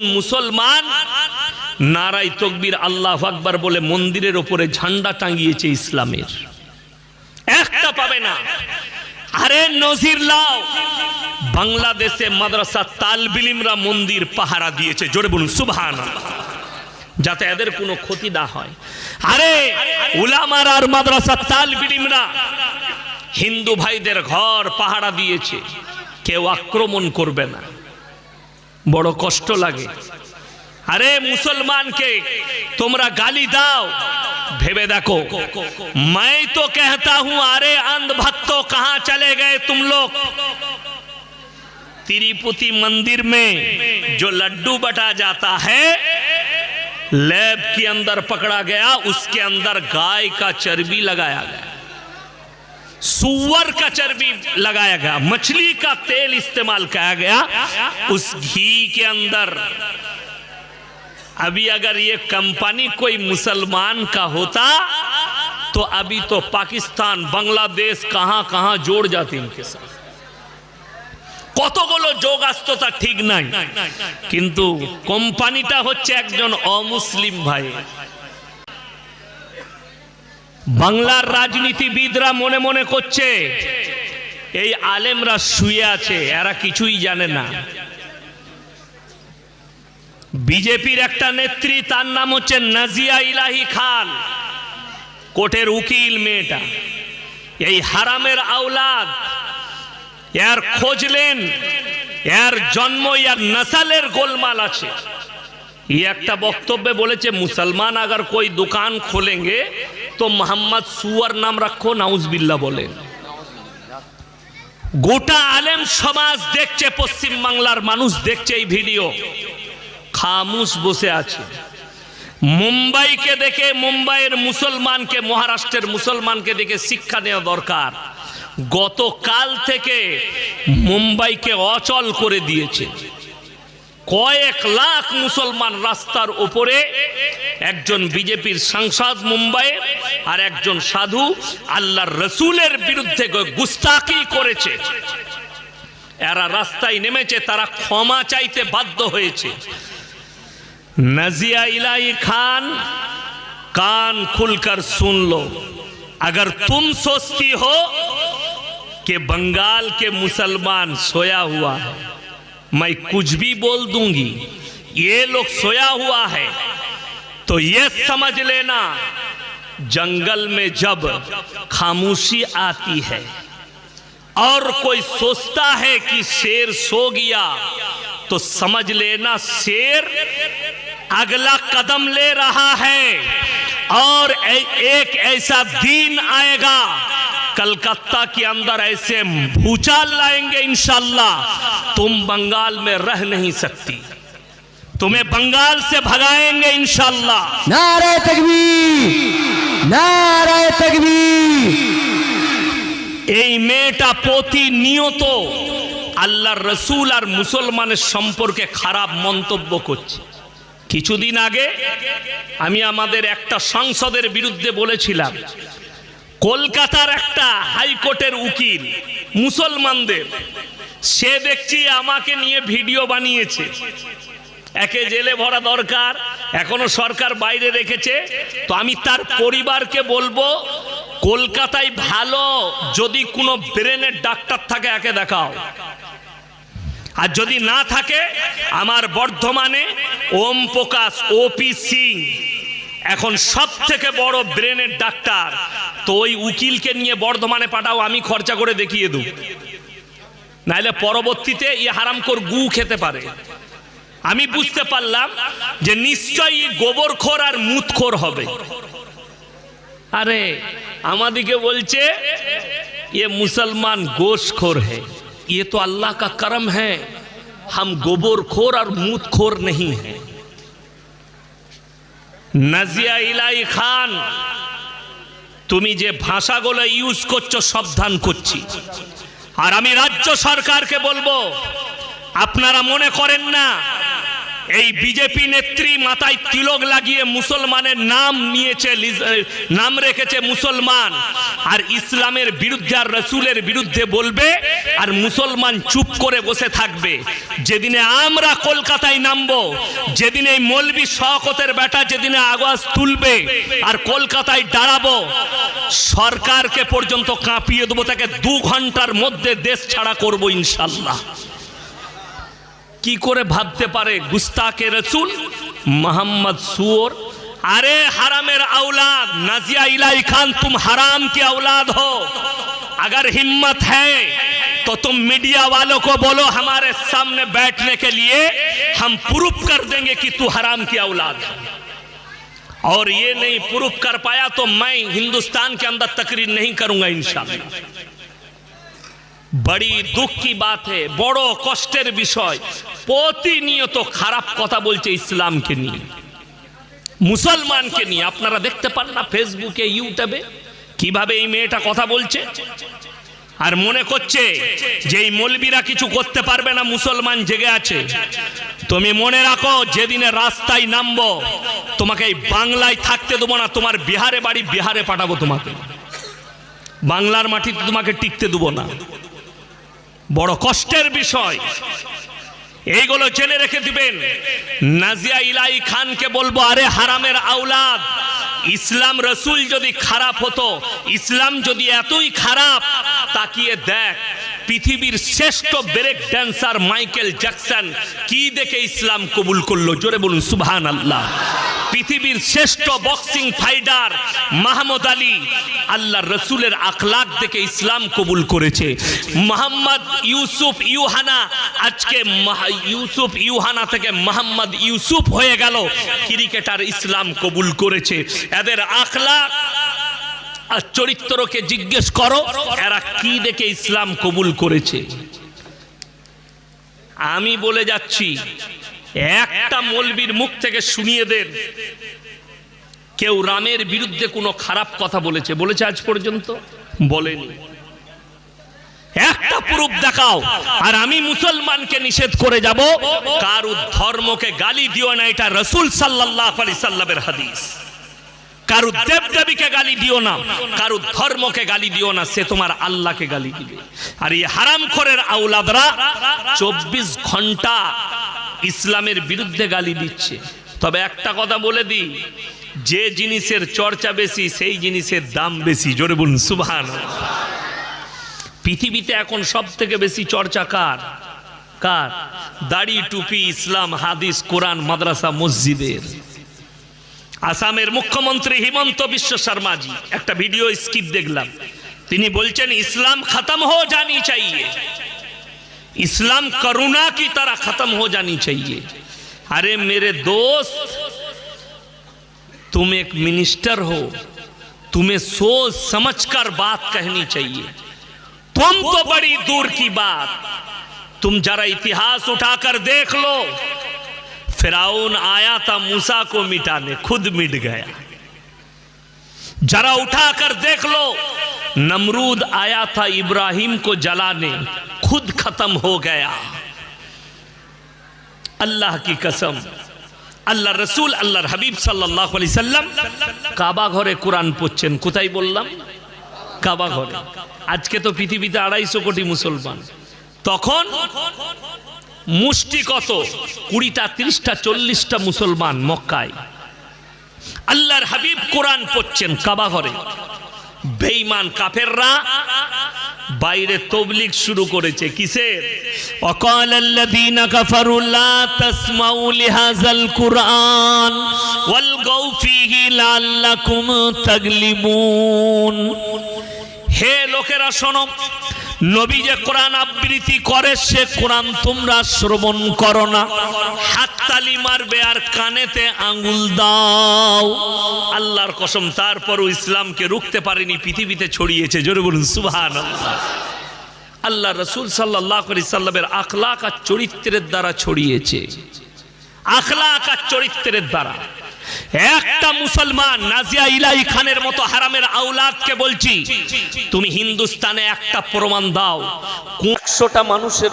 মুসলমান? নারাই তকবির আল্লাহ আকবার বলে মন্দিরের ওপরে ঝান্ডা টাঙ্গিয়েছে ইসলামের। একটা পাবে না। আরে নজির লাও। বাংলাদেশে মাদ্রাসা তালবিলিমরা মন্দির পাহারা দিয়েছে। জোরে বলুন সুবহান যাতে এদের কোনো ক্ষতি না হয়। আরে উলামার আর মাদ্রাসা তালবিলিমরা হিন্দু ভাইদের ঘর পাহারা দিয়েছে। কেউ আক্রমণ করবে না। बड़ो कष्ट लागे। अरे मुसलमान के तुमरा गाली दाओ। भेबे देखो, मैं तो कहता हूँ, अरे अंध भक्तो कहाँ चले गए तुम लोग? तिरुपति मंदिर में जो लड्डू बटा जाता है, लैब के अंदर पकड़ा गया, उसके अंदर गाय का चर्बी लगाया गया। सुअर का चर्बी लगाया गया मछली का तेल इस्तेमाल किया गया उस घी के अंदर अभी अगर ये कंपनी कोई मुसलमान का होता तो अभी तो पाकिस्तान बांग्लादेश कहां कहां जोड़ जाते इनके साथ কতগুলো যোগ আসতো তা ঠিক নাই কিন্তু কোম্পানিটা হচ্ছে একজন অমুসলিম ভাই বাংলার রাজনীতিবিদরা মনে মনে করছে, এই আলেমরা শুয়ে আছে, এরা কিছুই জানে না। বিজেপির একটা নেত্রী, তার নাম হচ্ছে নাজিয়া ইলাহি খান কোটের উকিল মেয়েটা। এই হারামের আওলাদ, এর খোঁজলেন এর জন্ম ইয়ার নাসালের গোলমাল আছে। ই একটা বক্তব্যে বলেছে, মুসলমান আগার কই দোকান খোলেঙ্গে তো মোহাম্মদ সুয়ার নাম রাখো নাউজবিল্লা বলেন। গোটা আলেম সমাজ দেখছে, পশ্চিম বাংলার মানুষ দেখছে এই ভিডিও। খামুস বসে আছে। মুম্বাইকে দেখে, মুম্বাইয়ের মুসলমানকে, মহারাষ্ট্রের মুসলমানকে দেখে শিক্ষা নেওয়া দরকার। গতকাল থেকে মুম্বাইকে অচল করে দিয়েছে। কয়েক লাখ মুসলমান রাস্তার উপরে একজন বিজেপির সাংসদ মুম্বাই আর একজন সাধু আল্লাহর রসুলের বিরুদ্ধে গুস্তাকি করেছে এরা রাস্তায় নেমেছে তারা ক্ষমা চাইতে বাধ্য হয়েছে नजिया इलाई खान कान खुलकर सुन लो अगर तुम सोचती हो कि बंगाल के मुसलमान सोया हुआ है मैं कुछ भी बोल दूँगी, ये लोग सोया हुआ है। तो ये समझ लेना, जंगल में जब खामोशी आती है और कोई सोचता है कि शेर सो गया तो समझ लेना शेर अगला कदम ले रहा है और ए- एक ऐसा दिन आएगा कलकत्ता के अंदर ऐसे भूचाल लाएंगे इंशाल्लाह तुम बंगाल में रह नहीं सकती तुम्हें बंगाल से भगाएंगे इंशाल्लाह নারায় তকবীর নারায় তকবীর এই মেয়েটা প্রতিনিয়ত আল্লাহর রসুল আর মুসলমানের সম্পর্কে খারাপ মন্তব্য করছে কিছুদিন আগে আমি আমাদের একটা সংসদের বিরুদ্ধে বলেছিলাম কলকাতার একটা হাইকোর্টের উকিল, মুসলমানদের। সে দেখছি আমাকে নিয়ে ভিডিও বানিয়েছে। একে জেলে ভরা দরকার, এখনও সরকার বাইরে রেখেছে। তো আমি তার পরিবারকে বলব, কলকাতায় ভালো যদি কোনো ব্রেনের ডাক্তার থাকে, একে দেখাও। আর যদি না থাকে, আমার বর্ধমানে ওম প্রকাশ, ওপি সিং, এখন সব থেকে বড় ব্রেনের ডাক্তার। তো ওই উকিলকে নিয়ে বর্ধমানে পাঠাও আমি খরচা করে দেখিয়ে দেব নাহলে পরবর্তীতে ই হারামকর গু খেতে পারে আমি বুঝতে পারলাম যে নিশ্চয়ই গোবরখোর আর মুতখোর হবে আরে আমাদিকে বলছে ये मुसलमान गोशखोर है ये तो अल्लाह का करम है हम गोबरखोर और मूतखोर नहीं हैं নাজিয়া ইলাই খান তুমি যে ভাষাগুলো ইউজ করছ, সাবধান করছি। আর আমি রাজ্য সরকারকে বলব, আপনারা মনে করেন না এই বিজেপি নেত্রী মাথায় তিলক লাগিয়ে মুসলমানের নাম নিয়েছে নাম রেখেছে মুসলমান। আর ইসলামের বিরুদ্ধে আর রসুলের বিরুদ্ধে বলবে আর মুসলমান চুপ করে বসে থাকবে। যেদিনে আমরা কলকাতায় নামবো, যেদিন এই মলবি শওকতের বেটা যেদিনে আওয়াজ তুলবে আর কলকাতায় দাঁড়াবো, সরকারকে পর্যন্ত কাঁপিয়ে দেবো, তাকে দু ঘণ্টার মধ্যে দেশ ছাড়া করব ইনশাল্লাহ। কি করে ভাবতে পারে গুস্তাকে রসুল মোহাম্মদ সুর अरे हरामेर औलाद नजिया इलाई खान तुम हराम की औलाद हो अगर हिम्मत है तो तुम मीडिया वालों को बोलो हमारे सामने बैठने के लिए हम प्रूफ कर देंगे कि तू हराम की औलाद है और ये नहीं प्रूफ कर पाया तो मैं हिंदुस्तान के अंदर तकरीर नहीं करूंगा इंशाल्लाह বড়ি দুঃখ কি বড় কষ্টের বিষয়। প্রতিনিয়ত খারাপ কথা বলছে ইসলামকে নিয়ে। মুসলমানকে নিয়ে, আপনারা দেখতে পান না ফেসবুকে ইউটিউবে কীভাবে এই মেয়েটা কথা বলছে? আর মনে করছে যে এই মলবিরা কিছু করতে পারবে না, মুসলমান জেগে আছে। তুমি মনে রাখো, যেদিনে রাস্তায় নামবো, তোমাকে এই বাংলায় থাকতে দেবো না, তোমার বিহারে বাড়ি বিহারে পাঠাবো তোমাকে। বাংলার মাটিতে তোমাকে টিকতে দেবো না। বড় কষ্টের বিষয়। এইগুলো জেনে রেখে দিবেন। নাজিয়া ইলাই খানকে বলব, আরে হারামের আওলাদ, ইসলাম রসুল যদি খারাপ হতো, ইসলাম যদি এতই খারাপ, তাকিয়ে দেখ, পৃথিবীর শ্রেষ্ঠ ব্রেক ড্যান্সার মাইকেল জ্যাকসন কি দেখে ইসলাম কবুল করল? জোরে বলুন সুবহান আল্লাহ পৃথিবীর শ্রেষ্ঠ বক্সিং ফাইটার মাহমুদ আলী আল্লাহ রসুলের আখলাক দেখে ইসলাম কবুল করেছে। মোহাম্মদ ইউসুফ ইউহানা, আজকে ইউসুফ ইউহানা থেকে মোহাম্মদ ইউসুফ হয়ে গেল, ক্রিকেটার ইসলাম কবুল করেছে। এদের আখলাক আর চরিত্রকে জিজ্ঞেস করো, এরা কি দেখে ইসলাম কবুল করেছে? আমি বলে যাচ্ছি একটা মলবির মুখ থেকে শুনিয়ে দেন কেউ রামের বিরুদ্ধে কোনো খারাপ কথা বলেছে। বলেছে আজ পর্যন্ত? বলেনি। একটা প্রুফ দেখাও। আর আমি মুসলমানকে নিষেধ করে যাব, কারু ধর্মকে গালি দিও না, এটা রসুল সাল্লাহ আলি সাল্লামের হাদিস। কারু দেব দেবীকে গালি দিও না, কারু ধর্মকে গালি দিও না, সে তোমার আল্লাহকে গালি দিবে। আর এই হারাম খরের আউলাদরা চব্বিশ ঘণ্টা ইসলামের বিরুদ্ধে গালি দিচ্ছে। তবে একটা কথা বলে দি যে জিনিসের চর্চা বেশি, সেই জিনিসের দাম বেশি। জোরে বলুন সুভান পৃথিবীতে এখন সব থেকে বেশি চর্চা কার? কার? দাড়ি, টুপি, ইসলাম, হাদিস, কোরআন, মাদ্রাসা, মসজিদের। আসামের মুখ্যমন্ত্রী হিমন্ত বিশ্ব শর্মাজি, একটা ভিডিও স্কিপ দেখলাম। তিনি বলছেন, ইসলাম খতম হো জানি চাইয়ে। इस्लाम करुणा की तरह खत्म हो जानी चाहिए। अरे मेरे दोस्त, तुम एक मिनिस्टर हो, तुम्हें सोच समझकर बात कहनी चाहिए। तुम तो बड़ी दूर की बात, तुम जरा इतिहास उठाकर देख लो। फिराउन आया था मूसा को मिटाने, खुद मिट गया। जरा उठाकर देख लो, नमरूद आया था इब्राहिम को जलाने। खुद खत्म हो गया अल्लाह की कसम আল্লাহ রসুল আল্লাহর হাবিব সাল্লাহ আলি সাল্লাম কাবা ঘরে কোরআন পড়ছেন কোথায় বললাম কাবা ঘরে আজকে তো পৃথিবীতে আড়াইশো কোটি মুসলমান তখন মুষ্টি কত কুড়িটা তিরিশটা চল্লিশটা মুসলমান মক্কায় আল্লাহর হাবিব কোরআন পড়ছেন কাবা ঘরে বেঈমান কাফেররা বাইরে তবলিক শুরু করেছে, কিসের? অকাল আল্লাযীনা কাফারু লা তাসমাউ লিহাযাল কুরআন ওয়াল গাউ ফীহি লাআল্লাকুম তাগলিবুন হে লোকেরা শোনো নবী যে কোরআন আবৃত্তি করে, সে কোরআন তোমরা শ্রবণ করো না। হাততালি মারবে আর কানেতে আঙ্গুল দাও। আল্লাহর কসম, তারপরও ইসলামকে রুখতে পারেনি, পৃথিবীতে ছড়িয়েছে। জোরে বলুন সুবহান আল্লাহ রসুল সাল্লাহ আলি সাল্লামের আখলাক আর চরিত্রের দ্বারা ছড়িয়েছে। আখলাক আর চরিত্রের দ্বারা। একটা মুসলমান নাজিয়া ইলাই খানের মতো হারামের আউলাদকে বলছি, তুমি হিন্দুস্তানে একটা প্রমাণ দাও। একশোটা মানুষের